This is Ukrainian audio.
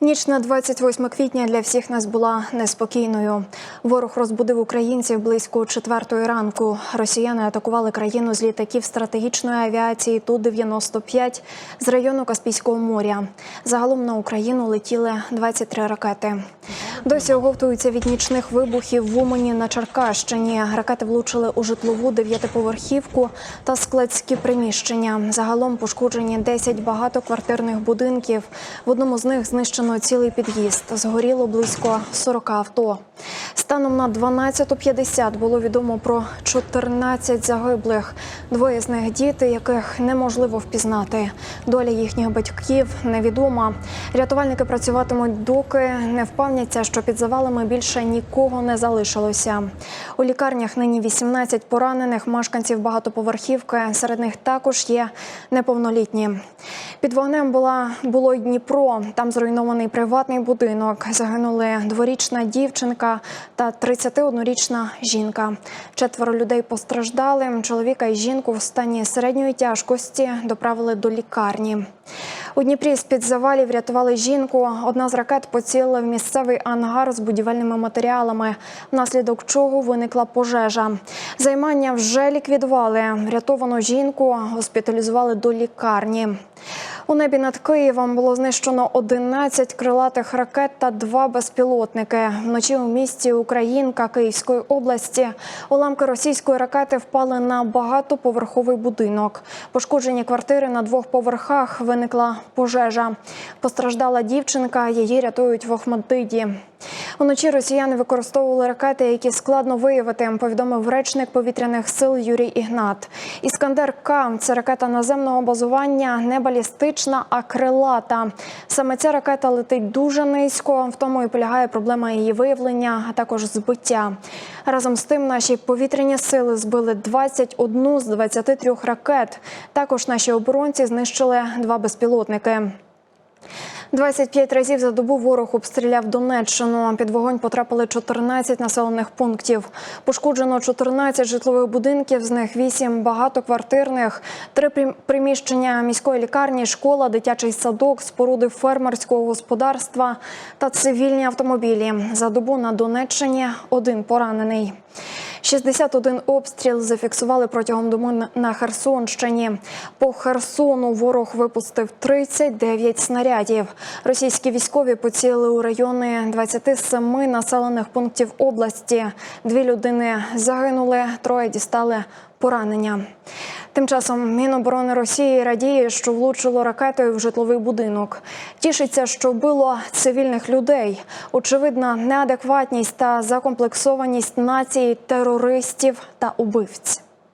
Ніч на 28 квітня для всіх нас була неспокійною. Ворог розбудив українців близько четвертої ранку. Росіяни атакували країну з літаків стратегічної авіації Ту-95 з району Каспійського моря. Загалом на Україну летіли 23 ракети. Досі оговтуються від нічних вибухів в Умані на Черкащині. Ракети влучили у житлову дев'ятиповерхівку та складські приміщення. Загалом пошкоджені 10 багатоквартирних будинків. В одному з них знищено цілий під'їзд. Згоріло близько 40 авто. Станом на 12.50 було відомо про 14 загиблих. Двоє з них діти, яких неможливо впізнати. Доля їхніх батьків невідома. Рятувальники працюватимуть, доки не впевняться, що під завалами більше нікого не залишилося. У лікарнях нині 18 поранених мешканців багатоповерхівки. Серед них також є неповнолітні. Під вогнем була було й Дніпро. Там зруйнований приватний будинок. Загинули дворічна дівчинка та 31-річна жінка. Четверо людей постраждали. Чоловіка і жінку в стані середньої тяжкості доправили до лікарні. У Дніпрі з-під завалів рятували жінку. Одна з ракет поцілила в місцевий ангар з будівельними матеріалами, внаслідок чого виникла пожежа. Займання вже ліквідували. Врятовану жінку госпіталізували до лікарні. У небі над Києвом було знищено 11 крилатих ракет та два безпілотники. Вночі у місті Українка Київської області уламки російської ракети впали на багатоповерховий будинок. Пошкоджені квартири на двох поверхах виникла пожежа. Постраждала дівчинка, її рятують в Охмадиді. Уночі росіяни використовували ракети, які складно виявити. Повідомив речник повітряних сил Юрій Ігнат. Іскандер К це ракета наземного базування, не балістична, а крилата. Саме ця ракета летить дуже низько. В тому і полягає проблема її виявлення, а також збиття. Разом з тим, наші повітряні сили збили 21 з 23 ракет. Також наші оборонці знищили два безпілотники. 25 разів за добу ворог обстріляв Донеччину. Під вогонь потрапили 14 населених пунктів. Пошкоджено 14 житлових будинків, з них 8 багатоквартирних, три прим- приміщення міської лікарні, школа, дитячий садок, споруди фермерського господарства та цивільні автомобілі. За добу на Донеччині один поранений. 61 обстріл зафіксували протягом доби на- на Херсонщині. По Херсону ворог випустив 39 снарядів. Російські військові поцілили у райони 27 населених пунктів області. Дві людини загинули, троє дістали поранення. Тим часом Міноборони Росії радіє, що влучило ракетою в житловий будинок. Тішиться, що вбило цивільних людей. Очевидна неадекватність та закомплексованість нації терористів та убивць.